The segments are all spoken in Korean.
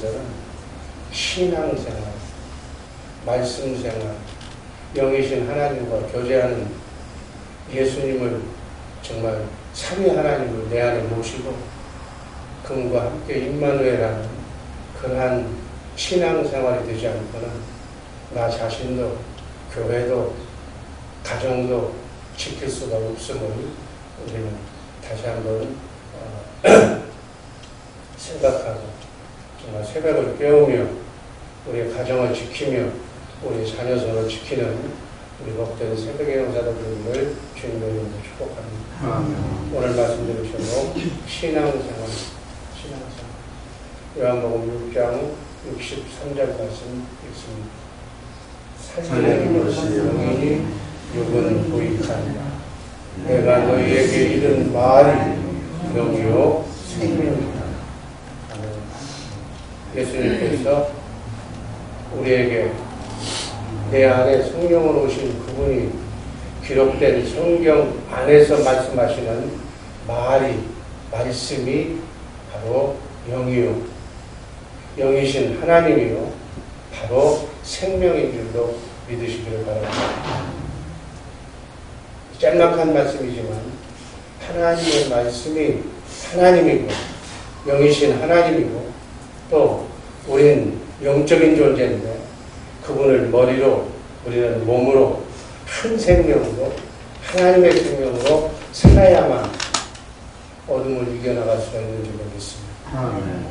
위해서는 신앙생활, 말씀생활, 영이신 하나님과 교제하는 예수님을 정말 삼위 하나님을 내 안에 모시고 그분과 함께 임마누엘하는 그러한 신앙생활이 되지 않고는 나 자신도 교회도 가정도 지킬 수가 없음을 우리는 다시 한번 어, 생각하고 정말 새벽을 깨우며 우리 가정을 지키며 우리 자녀선을 지키는 우리 복된 새벽의 용사들을 주님으로 축복합니다. 아멘. 오늘 말씀 들으시고 신앙생활, 신앙생활. 요한복음 6장 63절 말씀 읽습니다. 살리는 것이 영이니 육은 부익하니라. 내가 너희에게 이른 말이 영이요 생명이다. 예수님께서 우리에게 내 안에 성령으로 오신 그분이 기록된 성경 안에서 말씀하시는 말이, 말씀이 바로 영이요. 영이신 하나님이요. 바로 생명인 줄로 믿으시기를 바랍니다. 짤막한 말씀이지만 하나님의 말씀이 하나님이고 영이신 하나님이고 또 우리는 영적인 존재인데 그분을 머리로 우리는 몸으로 한 생명으로 하나님의 생명으로 살아야만 어둠을 이겨나갈 수가 있는 줄로 믿습니다. 아멘.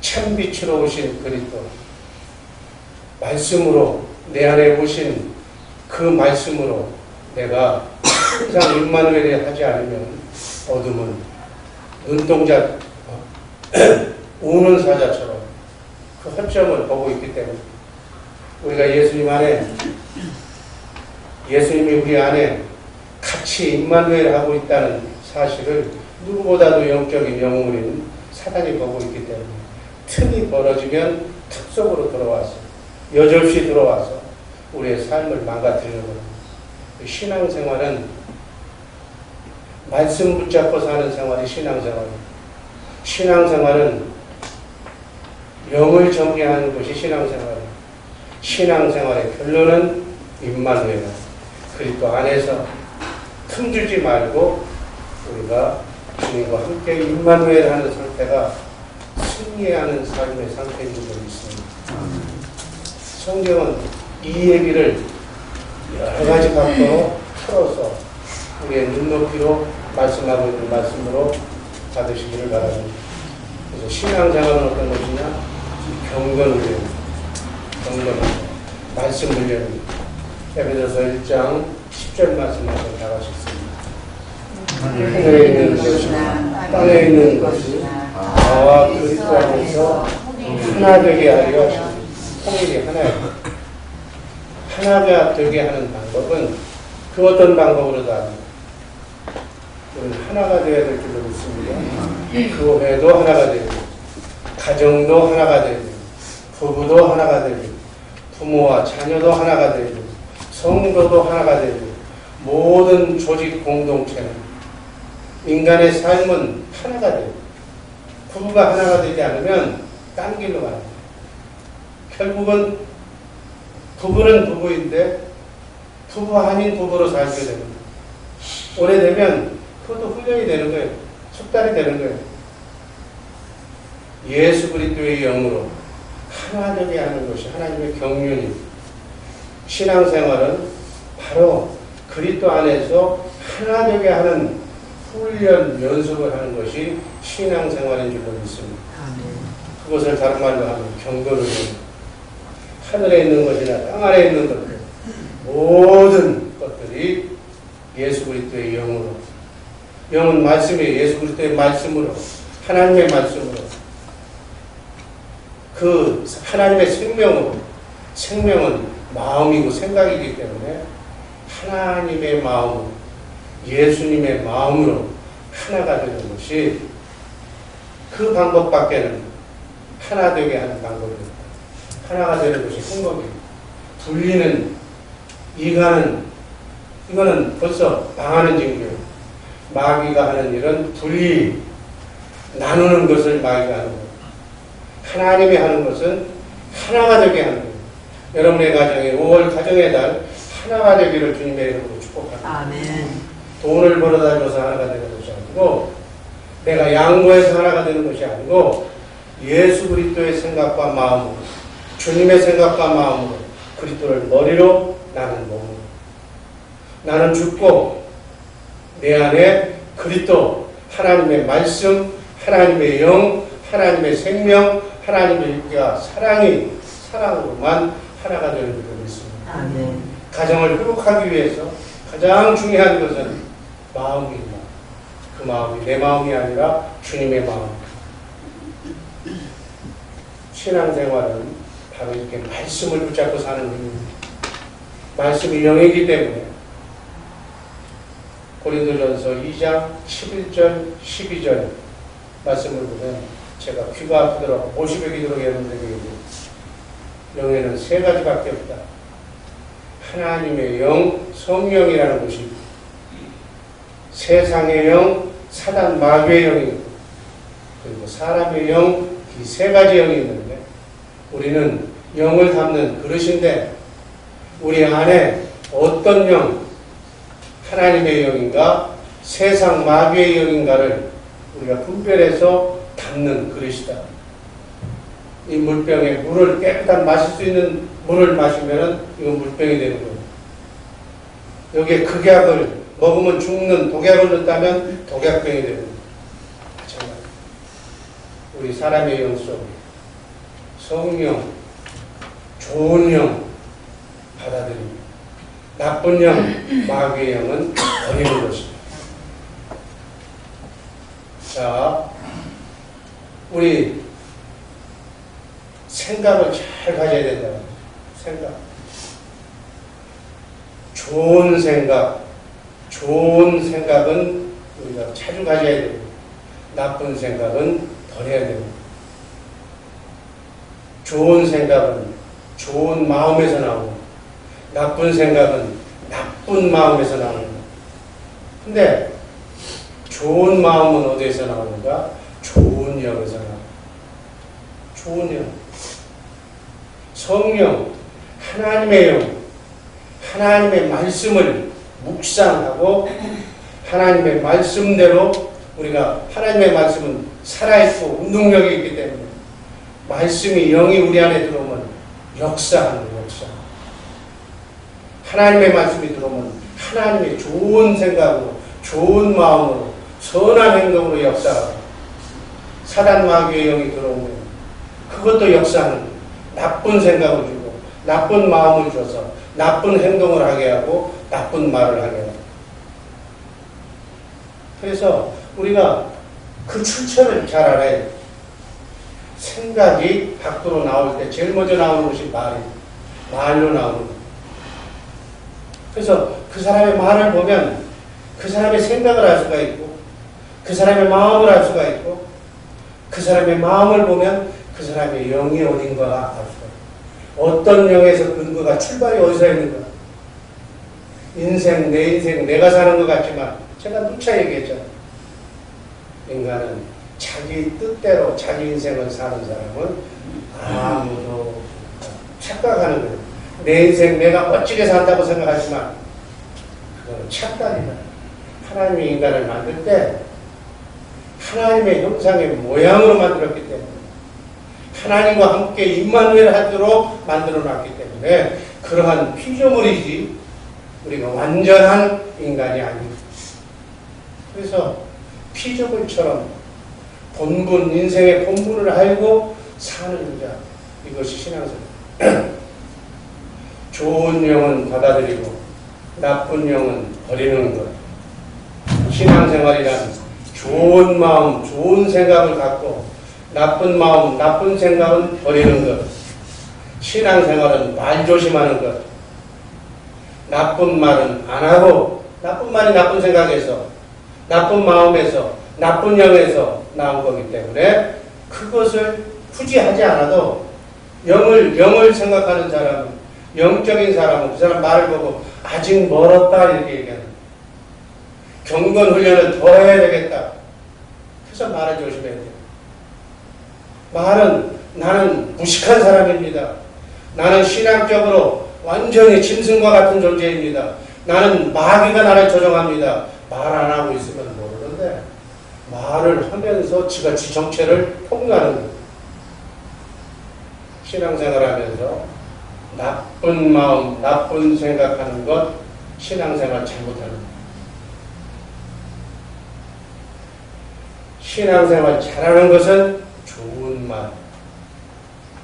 참 빛으로 오신 그리스도 말씀으로 내 안에 오신 그 말씀으로 내가 항상 임마누엘이 하지 않으면 어둠은 눈동자 어, 우는 사자처럼 그 허점을 보고 있기 때문에 우리가 예수님 안에 예수님이 우리 안에 같이 임마누엘 하고 있다는 사실을 누구보다도 영적인 영웅인 사단이 보고 있기 때문에 틈이 벌어지면 틈 속으로 들어와서 여절없이 들어와서 우리의 삶을 망가뜨리는 겁니다. 신앙생활은 말씀 붙잡고 사는 생활이 신앙생활입니다. 신앙생활은 영을 정리하는 것이 신앙생활입니다. 신앙생활의 결론은 임마누엘 그리스도 안에서 틈주지 말고 우리가 주님과 함께 임마누엘 하는 상태가 승리하는 삶의 상태인 줄 믿습니다. 성경은 이 얘기를 여러 가지 각도로 풀어서 우리의 눈높이로 말씀하고 있는 말씀으로 받으시기를 바랍니다. 그래서 신앙생활은 어떤 것이냐? 경건 훈련, 경건 말씀 훈련입니다. 에베소서 1장 10절 말씀 한번 다 같이 읽습니다. 하늘에 있는 것이나 땅에 있는 것이 나와 그리스도 안에서 하나 되게 하려 하십니다. 통일이 하나예요. 하나가 되게 하는 방법은 그 어떤 방법으로도 아닙니다. 하나가 되어야 될 줄로 믿습니다. 그 회도 하나가 되고, 가정도 하나가 되고, 부부도 하나가 되고, 부모와 자녀도 하나가 되고, 성도도 하나가 되고, 모든 조직 공동체는 인간의 삶은 하나가 되고, 부부가 하나가 되지 않으면 딴 길로 갑니다. 결국은 부부는 부부인데 부부 아닌 부부로 살게 됩니다. 오래되면 그것도 훈련이 되는 거예요. 숙달이 되는 거예요. 예수 그리스도의 영으로 하나 되게 하는 것이 하나님의 경륜이 신앙생활은 바로 그리스도 안에서 하나 되게 하는 훈련 연습을 하는 것이 신앙생활인 줄로 믿습니다. 그것을 다른 말로 하면 경건을 하늘에 있는 것이나 땅 아래에 있는 것들 모든 것들이 예수 그리스도의 영으로 영은 말씀이 예수 그리스도의 말씀으로 하나님의 말씀으로 그 하나님의 생명으로 생명은 마음이고 생각이기 때문에 하나님의 마음 예수님의 마음으로 하나가 되는 것이 그 방법밖에는 하나 되게 하는 방법입니다. 하나가 되는 것이 행복입니다. 분리는 이가는 이거는 벌써 망하는 징조예요. 마귀가 하는 일은 분리 나누는 것을 마귀가 하는 거예요. 하나님이 하는 것은 하나가 되게 하는 거예요. 여러분의 가정에 5월 가정의 달 하나가 되기를 주님의 이름으로 축복합니다. 아멘. 돈을 벌어다 줘서 하나가 되는 것이 아니고 내가 양보해서 하나가 되는 것이 아니고 예수 그리스도의 생각과 마음으로 주님의 생각과 마음으로 그리스도를 머리로 나는 몸으로 나는 죽고 내 안에 그리스도 하나님의 말씀 하나님의 영 하나님의 생명 하나님의 육과 사랑이 사랑으로만 하나가 되는 줄을 믿습니다. 아멘. 가정을 회복하기 위해서 가장 중요한 것은 마음입니다. 그 마음이 내 마음이 아니라 주님의 마음. 신앙생활은 바로 이렇게 말씀을 붙잡고 사는 일입니다. 말씀이 영이기 때문에 고린도전서 2장 11절 12절 말씀을 보면 제가 귀가 아프더라고 50여 기도록 했는데 영에는 세 가지밖에 없다. 하나님의 영, 성령이라는 것이 세상의 영, 사단 마귀의 영이 있고, 그리고 사람의 영, 이 세 가지 영이 있는데, 우리는 영을 담는 그릇인데, 우리 안에 어떤 영, 하나님의 영인가, 세상 마귀의 영인가를 우리가 분별해서 담는 그릇이다. 이 물병에 물을 깨끗한 마실 수 있는 물을 마시면은 이건 물병이 되는 거예요. 여기에 극약을 먹으면 죽는 독약을 넣었다면 독약병이 되는 거예요. 우리 사람의 영 속에 성령, 좋은 영 받아들입니다. 나쁜 영, 마귀의 영은 버리는 것입니다. 자, 우리 생각을 잘 가져야 된다. 생각. 좋은 생각, 좋은 생각은 우리가 자주 가져야 되고, 나쁜 생각은 버려야 됩니다. 좋은 생각은 좋은 마음에서 나오고, 나쁜 생각은 나쁜 마음에서 나옵니다. 근데 좋은 마음은 어디에서 나오는가? 영에서 나옵니다. 좋은 영. 성령, 하나님의 영, 하나님의 말씀을 묵상하고 하나님의 말씀대로 우리가 하나님의 말씀은 살아있고 운동력이 있기 때문에 말씀이 영이 우리 안에 들어오면 역사하는 역사. 하나님의 말씀이 들어오면 하나님의 좋은 생각으로 좋은 마음으로 선한 행동으로 역사하고 사단 마귀의 영이 들어오면 그것도 거예요. 나쁜 생각을 주고 나쁜 마음을 줘서 나쁜 행동을 하게 하고 나쁜 말을 하게 하고 그래서 우리가 그 출처를 잘 알아야 돼요. 생각이 밖으로 나올 때 제일 먼저 나오는 것이 말이에요. 말로 나오는 거예요. 그래서 그 사람의 말을 보면 그 사람의 생각을 알 수가 있고 그 사람의 마음을 알 수가 있고 그 사람의 마음을 보면 그 사람의 영이 어딘가 알 수가 있고 어떤 영에서 근거가 출발이 어디서 있는가 인생 내 인생 내가 사는 것 같지만 제가 누차 얘기했잖아요 인간은 자기 뜻대로 자기 인생을 사는 사람은 아무도 착각하는 거예요 내 인생 내가 멋지게 산다고 생각하지만 그거는 착각이다. 하나님이 인간을 만들 때 하나님의 형상의 모양으로 만들었기 때문에 하나님과 함께 임마누엘 하도록 만들어 놨기 때문에 그러한 피조물이지 우리가 완전한 인간이 아닙니다. 그래서 피조물처럼 본분, 인생의 본분을 알고 사는 자 이것이 신앙생활. 좋은 영은 받아들이고 나쁜 영은 버리는 것. 신앙생활이란 좋은 마음, 좋은 생각을 갖고 나쁜 마음, 나쁜 생각은 버리는 것. 신앙생활은 말 조심하는 것. 나쁜 말은 안 하고 나쁜 말이 나쁜 생각에서 나쁜 마음에서 나쁜 영에서 나온 거기 때문에 그것을 굳이 하지 않아도 영을 영을 생각하는 사람은 영적인 사람은 그 사람 말을 보고 아직 멀었다 이렇게 얘기하는. 경건 훈련을 더 해야 되겠다. 그래서 말을 조심해야 돼요. 말은 나는 무식한 사람입니다. 나는 신앙적으로 완전히 짐승과 같은 존재입니다. 나는 마귀가 나를 조종합니다. 말 안 하고 있으면 모르는데 말을 하면서 지가 지 정체를 통과하는 거예요. 신앙생활 하면서 나쁜 마음, 나쁜 생각하는 것 신앙생활 잘못하는 거예요. 신앙생활 잘하는 것은 좋은 말,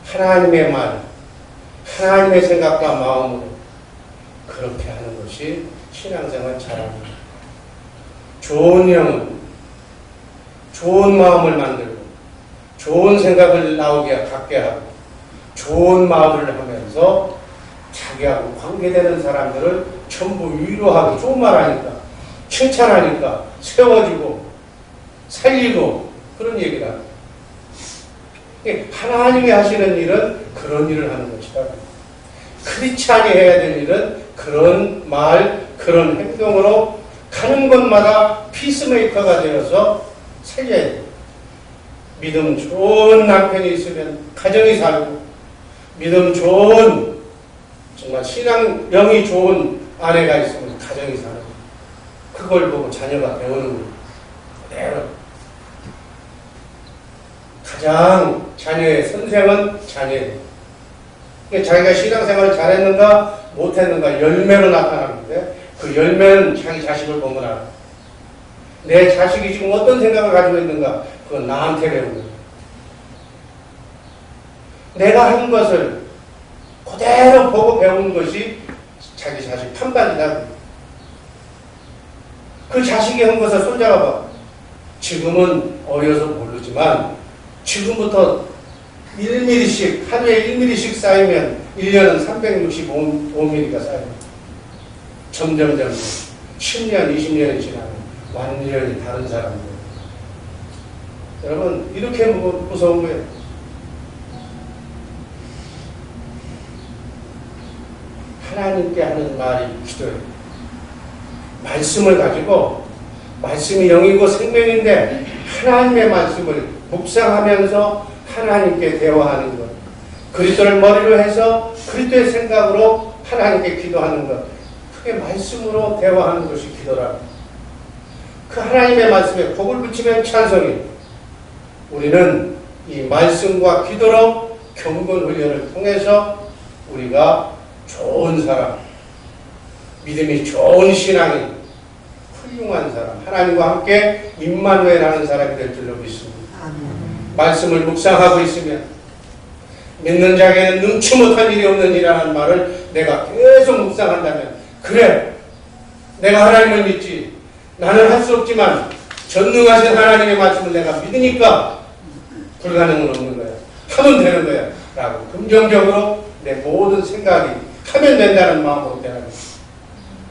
하나님의 말, 하나님의 생각과 마음으로 그렇게 하는 것이 신앙생활 거예요. 좋은 영은 좋은 마음을 만들고 좋은 생각을 나오게 갖게 하고 좋은 마음을 하면서 자기하고 관계되는 사람들을 전부 위로하고 좋은 말 하니까 칭찬하니까 세워주고 살리고 그런. 이게 하나님이 하시는 일은 그런 일을 하는 것이다. 크리스찬이 해야 될 일은 그런 말, 그런 행동으로 가는 곳마다 피스메이커가 되어서 살려야 돼요. 믿음 좋은 남편이 있으면 가정이 살고, 믿음 좋은, 정말 신앙, 영이 좋은 아내가 있으면 가정이 살고, 그걸 보고 자녀가 배우는 거예요. 가장 자녀의 선생은 자녀예요. 그러니까 자기가 신앙생활을 잘했는가 못했는가 열매로 나타나는데 그 열매는 자기 자식을 보면 알아. 내 자식이 지금 어떤 생각을 가지고 있는가 그건 나한테 배우는 거야. 내가 한 것을 그대로 보고 배우는 것이 자기 자식 판단이다. 그 자식이 한 것을 손자가 봐. 지금은 어려서 모르지만 지금부터 1mm씩, 하루에 1mm씩 쌓이면 1년은 365mm가 쌓여요. 점점점 10년, 20년이 지나면 완전히 다른 사람들. 여러분, 이렇게 무- 무서운 거예요. 하나님께 하는 말이 기도예요. 말씀을 가지고 말씀이 영이고 생명인데 하나님의 말씀을 묵상하면서 하나님께 대화하는 것. 그리스도를 머리로 해서 그리스도의 생각으로 하나님께 기도하는 것. 그게 말씀으로 대화하는 것이 기도라. 그 하나님의 말씀에 복을 붙이면 찬송이. 우리는 이 말씀과 기도로 경건 훈련을 통해서 우리가 좋은 사람, 믿음이 좋은 신앙인, 훌륭한 사람, 하나님과 함께 임마누엘하는 사람이 될 줄로 믿습니다. 말씀을 묵상하고 있으면 믿는 자에게는 능치 못한 일이 없는 이라는 말을 내가 계속 묵상한다면 그래 내가 하나님을 믿지. 나는 할 수 없지만 전능하신 하나님의 말씀을 내가 믿으니까 불가능은 없는 거야. 하면 되는 거야. 라고 긍정적으로 내 모든 생각이 하면 된다는 마음으로 되는 거야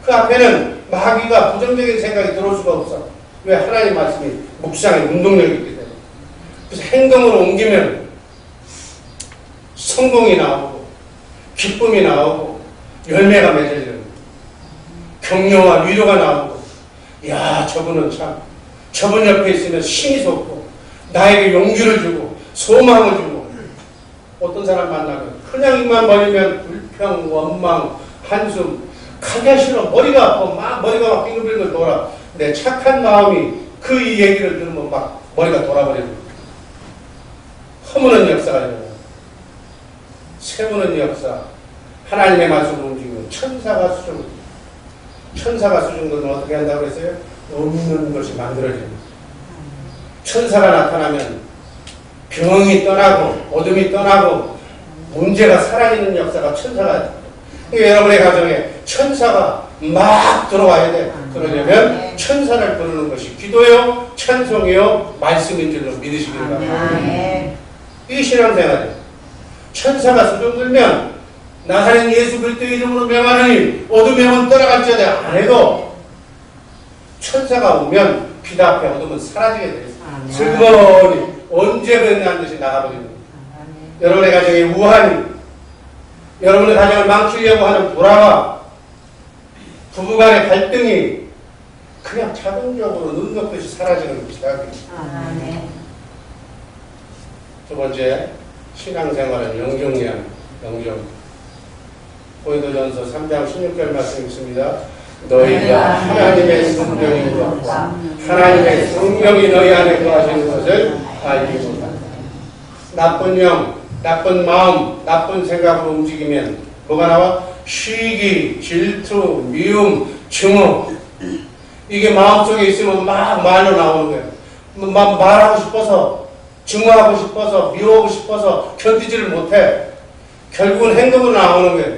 그 앞에는 마귀가 부정적인 생각이 들어올 수가 없어. 왜 하나님 말씀이 묵상의 운동력이 있기 행동으로 옮기면 성공이 나오고 기쁨이 나오고 열매가 맺어지는. 격려와 위로가 나오고 야 저분은 참 저분 옆에 있으면 힘이 솟고 나에게 용기를 주고 소망을 주고 어떤 사람 만나면 그냥 입만 벌리면 불평 원망 한숨 가기가 싫어 머리가 아파 막 머리가 막 빙글빙글 돌아 내 착한 마음이 그이 얘기를 들으면 막 머리가 돌아버리는. 허무는 역사가 일어나요. 세우는 역사, 하나님의 말씀을 움직이면 천사가 수준, 천사가 수준 것은 어떻게 한다고 그랬어요? 없는 것이 만들어집니다. 천사가 나타나면 병이 떠나고 어둠이 떠나고 문제가 사라지는 역사가 천사가 그러니까 여러분의 가정에 천사가 막 들어와야 돼. 그러려면 천사를 부르는 것이 기도요, 찬송이요, 말씀인 줄로 믿으시기를 바랍니다. 이게 신앙 생활이에요. 천사가 수종 들면 나사렛 예수 그리스도의 이름으로 명하느니 어둠의 영은 떠나갈지어다 안 해도 천사가 오면 빛 앞에 어둠은 사라지게 돼 있어요. 아멘. 슬그머니 언제 그랬냐는 듯이 나가버리는 거예요. 여러분의 가정에 우환이, 여러분의 가정을 망치려고 하는 불화가, 부부간의 갈등이 그냥 자동적으로 눈 녹듯이 사라지는 것이다. 아멘. 두 번째, 신앙생활은 영정이야. 영정. 고린도전서 3장 16절 말씀 있습니다. 너희가 하나님의 성령인 것과 하나님의 성령이 너희 안에 거하시는 것을 알기보다 나쁜 영, 나쁜 마음, 나쁜 생각으로 움직이면 뭐가 나와? 시기, 질투, 미움, 증오 이게 마음속에 있으면 막 말로 나오는 거예요. 막 말하고 싶어서 증오하고 싶어서 미워하고 싶어서 견디지를 못해. 결국은 행동으로 나오는 거예요.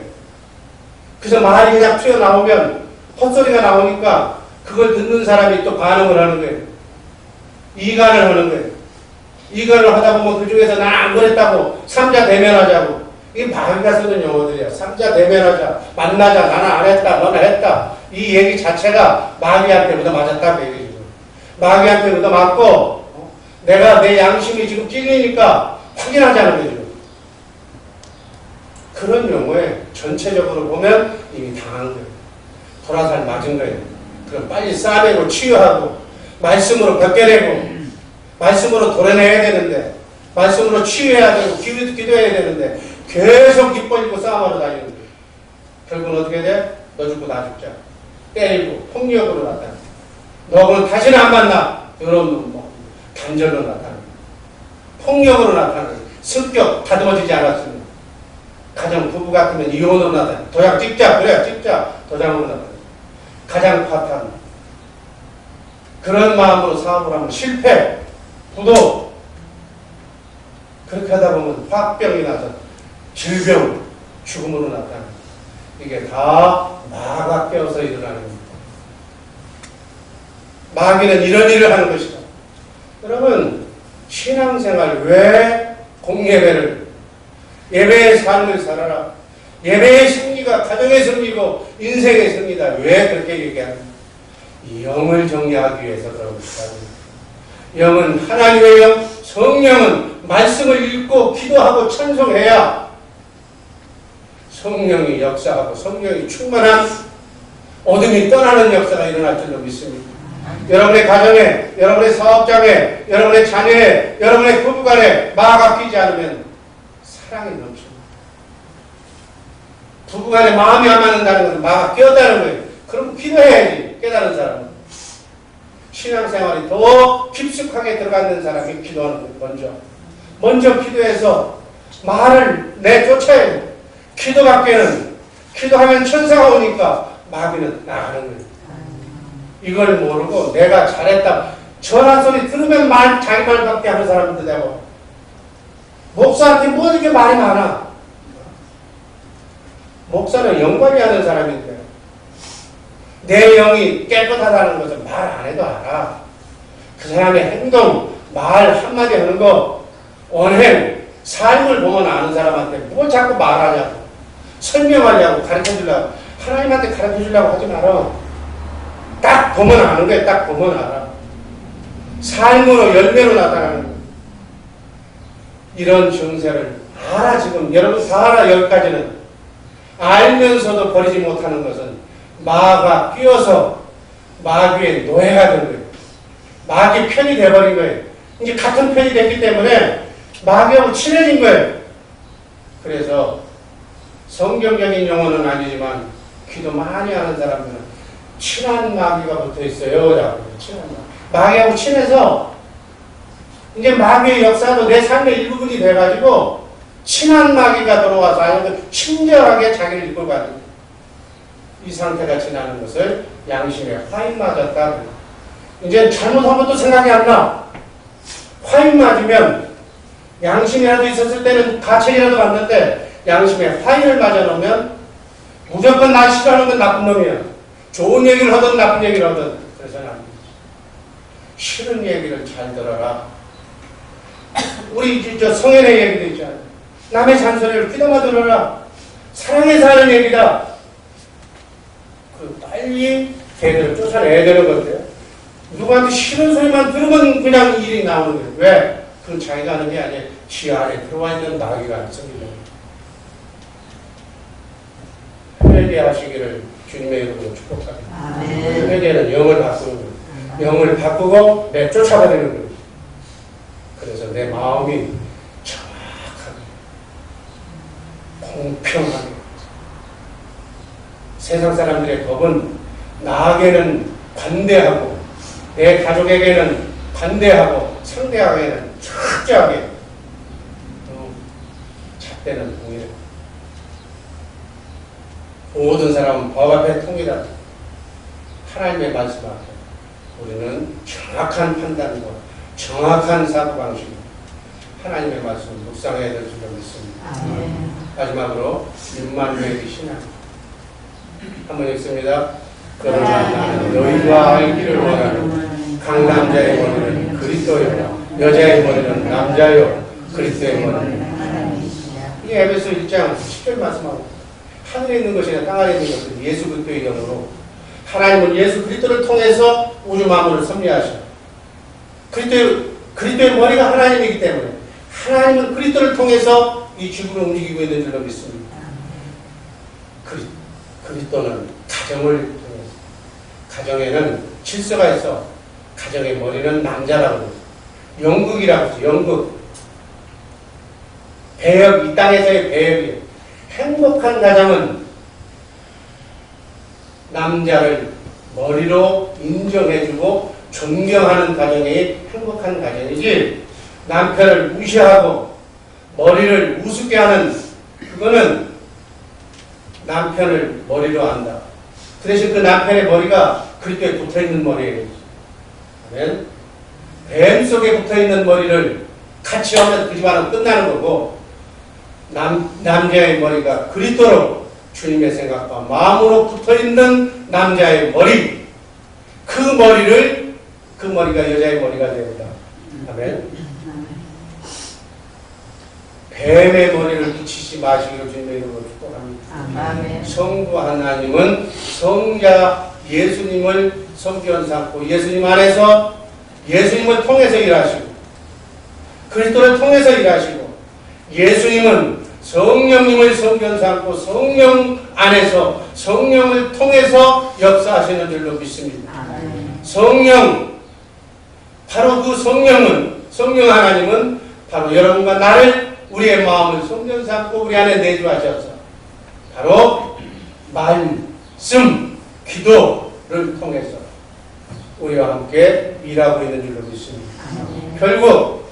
그래서 말이 그냥 튀어나오면 헛소리가 나오니까 그걸 듣는 사람이 또 반응을 하는 거예요. 이간을 하는 거예요. 이간을 하다 보면 그 중에서 난안 그랬다고 삼자 대면하자고. 이게 마귀가 쓰는 용어들이야. 삼자 대면하자. 만나자. 나는 안 했다. 너는 했다. 이 얘기 자체가 마귀한테 얻어맞았다고 얘기죠. 마귀한테 얻어맞고 어? 내가 내 양심이 지금 찔리니까 확인하자는 거죠. 그런 용어에 전체적으로 보면 이미 당한 거예요. 도라살 맞은 거예요. 그럼 빨리 싸내고 치유하고 말씀으로 벗겨내고 말씀으로 도려내야 되는데 말씀으로 치유해야 되고 기도, 기도해야 되는데 계속 기뻐지고 싸움하러 다니는 거예요. 결국은 어떻게 돼? 너 죽고 나 죽자. 때리고 폭력으로 나타나. 너는 다시는 안 만나. 더러운 단절로 나타나. 폭력으로 나타나. 성격 다듬어지지 않았습니다. 가정 부부 같으면 이혼으로 나타나. 도장 찍자. 그래, 찍자. 도장으로 나타나. 가장 파탄. 그런 마음으로 사업을 하면 실패, 부도. 그렇게 하다 보면 화병이 나서 질병, 죽음으로 나타나. 이게 다 마가 껴서 일어나는 겁니다. 마귀는 이런 일을 하는 것이다. 여러분, 신앙생활 왜 공예배를, 예배의 삶을 살아라. 예배의 승리가 가정의 승리고 인생의 승리다. 왜 그렇게 얘기하는가? 이 영을 정리하기 위해서 그러고 있다. 영은 하나님의 영, 성령은 말씀을 읽고 기도하고 찬송해야 성령이 역사하고 성령이 충만한 어둠이 떠나는 역사가 일어날 줄로 믿습니다. 여러분의 가정에, 여러분의 사업장에, 여러분의 자녀에, 여러분의 부부간에 마가 끼지 않으면 사랑이 넘칩니다. 부부간에 마음이 안 맞는다는 것은 마가 끼었다는 거예요. 그럼 기도해야지, 깨달은 사람은. 신앙생활이 더 깊숙하게 들어가는 사람이 기도하는 거예요, 먼저. 먼저 기도해서 말을 내쫓아야 돼요. 기도 밖에는, 기도하면 천사가 오니까 마귀는 나가는 거예요. 이걸 모르고 내가 잘했다. 전화 소리 들으면 말, 자기 말밖에 하는 사람도 되고. 목사한테 뭐 이렇게 말이 많아. 목사는 영관이 하는 사람인데. 내 영이 깨끗하다는 것은 말 안 해도 알아. 그 사람의 행동, 말 한마디 하는 거, 언행, 삶을 보면 아는 사람한테 뭐 자꾸 말하냐고. 설명하려고, 가르쳐 주려고. 하나님한테 가르쳐 주려고 하지 마라. 딱 보면 아는 거야. 딱 보면 알아. 삶으로 열매로 나타나는 거야. 이런 증세를 알아 지금 여러분 다 알아 여기까지는 알면서도 버리지 못하는 것은 마가 끼어서 마귀의 노예가 된 거예요. 마귀 편이 돼버린 거예요. 이제 같은 편이 됐기 때문에 마귀하고 친해진 거예요. 그래서 성경적인 용어는 아니지만 기도 많이 하는 사람들은 친한 마귀가 붙어 있어요. 마귀. 마귀 하고 친해서 이제 마귀의 역사도 내 삶의 일부분이 돼가지고 친한 마귀가 들어와서 아니면 친절하게 자기를 이끌고 가는. 이 상태가 지나는 것을 양심에 화인 맞았다. 이제 잘못한 것도 생각이 안 나. 화인 맞으면 양심이라도 있었을 때는 가책이라도 받는데 양심에 화인을 맞아 놓으면 무조건 나 싫어하는 건 나쁜 놈이야. 좋은 얘기를 하든 나쁜 얘기를 하든 그래서는 안 되지. 싫은 얘기를 잘 들어라. 우리 저 성현의 얘기도 있잖아. 남의 잔소리를 귀담아 들어라. 사랑해서 하는 얘기다. 그 빨리 걔들을 쫓아내야 되는 건데 누구한테 싫은 소리만 들으면 그냥 일이 나오는 거예요. 왜? 그건 자기가 하는 게 아니에요. 지 안에 들어와 있는 나귀가 있습니다. 회개하시기를 주님의 이름으로 축복합니다. 아멘. 회개는 영을 바꾸는 거예요. 영을 바꾸고 내 쫓아버리는 거예요. 그래서 내 마음이 정확하게 공평하게 세상 사람들의 법은 나에게는 관대하고 내 가족에게는 관대하고 상대에게는 철저하게 또 잣대는 동일해 모든 사람은 법 앞에 통일하다 하나님의 말씀 앞에 우리는 정확한 판단과 정확한 사고방식 하나님의 말씀을 묵상해야 될 줄로 믿습니다. 아멘. 마지막으로 임마누엘의 신앙 한번 읽습니다. 그러나 나는 너희가 알기를 원하는 강남자의 머리는 그리스도요 여자의 머리는 남자요 그리스도의 머리는 하나님이시야. 이 에베소 1장 10절 말씀하고 하늘에 있는 것이나 땅 아래 있는 것은 예수 그리스도의 영으로 하나님은 예수 그리스도를 통해서 우주 만물을 섭리하셔. 그리스도 그리스도의 머리가 하나님이기 때문에 하나님은 그리스도를 통해서 이 지구를 움직이고 있는 줄로 믿습니다. 그리, 그리스도는 가정을 통해서 가정에는 질서가 있어 가정의 머리는 남자라고. 영국이라고. 영국 배역 이 땅에서의 배역이 행복한 가정은 남자를 머리로 인정해주고 존경하는 가정이 행복한 가정이지 남편을 무시하고 머리를 우습게 하는 그거는 남편을 머리로 한다. 그 대신 그 남편의 머리가 그리스도에 붙어있는 머리예요. 아멘. 뱀 속에 붙어있는 머리를 같이 하면 그 집안은 끝나는 거고 남, 남자의 머리가 그리스도로 주님의 생각과 마음으로 붙어 있는 남자의 머리 그 머리를 그 머리가 여자의 머리가 됩니다. 아멘. 뱀의 머리를 붙이지 마시기로 주님의 이름으로 축복합니다. 아멘. 성부 하나님은 성자 예수님을 성견 삼고 예수님 안에서 예수님을 통해서 일하시고 그리스도를 통해서 일하시고 예수님은 성령님을 성견 삼고 성령 안에서 성령을 통해서 역사하시는 줄로 믿습니다. 아멘. 성령 바로 그 성령은 성령 하나님은 바로 여러분과 나를 우리의 마음을 성전 삼고 우리 안에 내주하셔서 바로 말씀 기도를 통해서 우리와 함께 일하고 있는 줄로 믿습니다. 아멘. 결국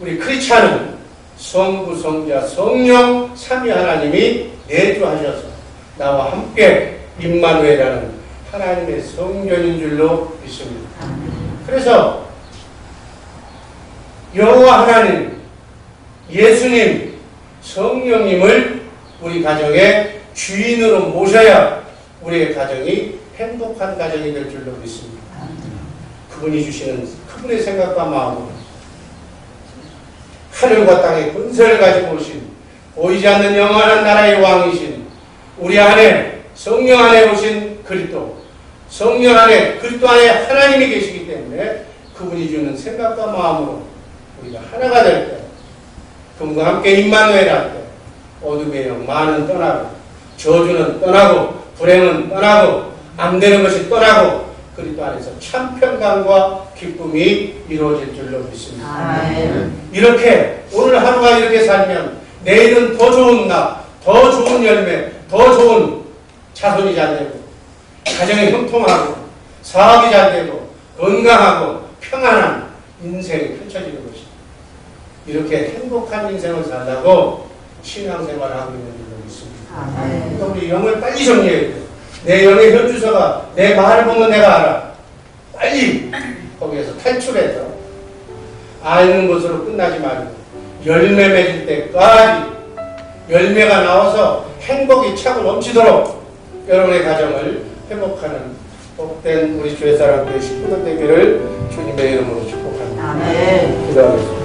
우리 크리스찬은 성부 성자 성령 삼위 하나님이 내주하셔서 나와 함께 임마누엘이라는 하나님의 성전인 줄로 믿습니다. 그래서 여호와 하나님, 예수님, 성령님을 우리 가정의 주인으로 모셔야 우리의 가정이 행복한 가정이 될 줄로 믿습니다. 그분이 주시는 그분의 생각과 마음으로 하늘과 땅의 권세를 가지고 오신 보이지 않는 영원한 나라의 왕이신 우리 안에 성령 안에 오신 그리스도 성령 안에 그리스도 안에 하나님이 계시기 때문에 그분이 주는 생각과 마음으로 우리가 하나가 될 때, 그분과 함께 임마누엘 할때 어둠의 영 많은 떠나고 저주는 떠나고 불행은 떠나고 안 되는 것이 떠나고 그리스도 안에서 참 평강과 기쁨이 이루어질 줄로 믿습니다. 아멘. 이렇게 오늘 하루가 이렇게 살면 내일은 더 좋은 날, 더 좋은 열매, 더 좋은 자손이 잘 되고 가정이 형통하고 사업이 잘 되고 건강하고 평안한 인생이 펼쳐지는 것입니다. 이렇게 행복한 인생을 살라고 신앙생활을 하고 있는 줄로 믿습니다. 아멘. 그러니까 우리 영을 빨리 정리해야 돼요. 내 영의 현주소가 내 말을 보면 내가 알아. 빨리 거기에서 탈출해서 아는 것으로 끝나지 말고 열매 맺을 때까지 열매가 나와서 행복이 차고 넘치도록 여러분의 가정을 회복하는 복된 우리 주의 사랑교회 식구들 되기를 주님의 이름으로 축복합니다. 아멘. 기도하겠습니다.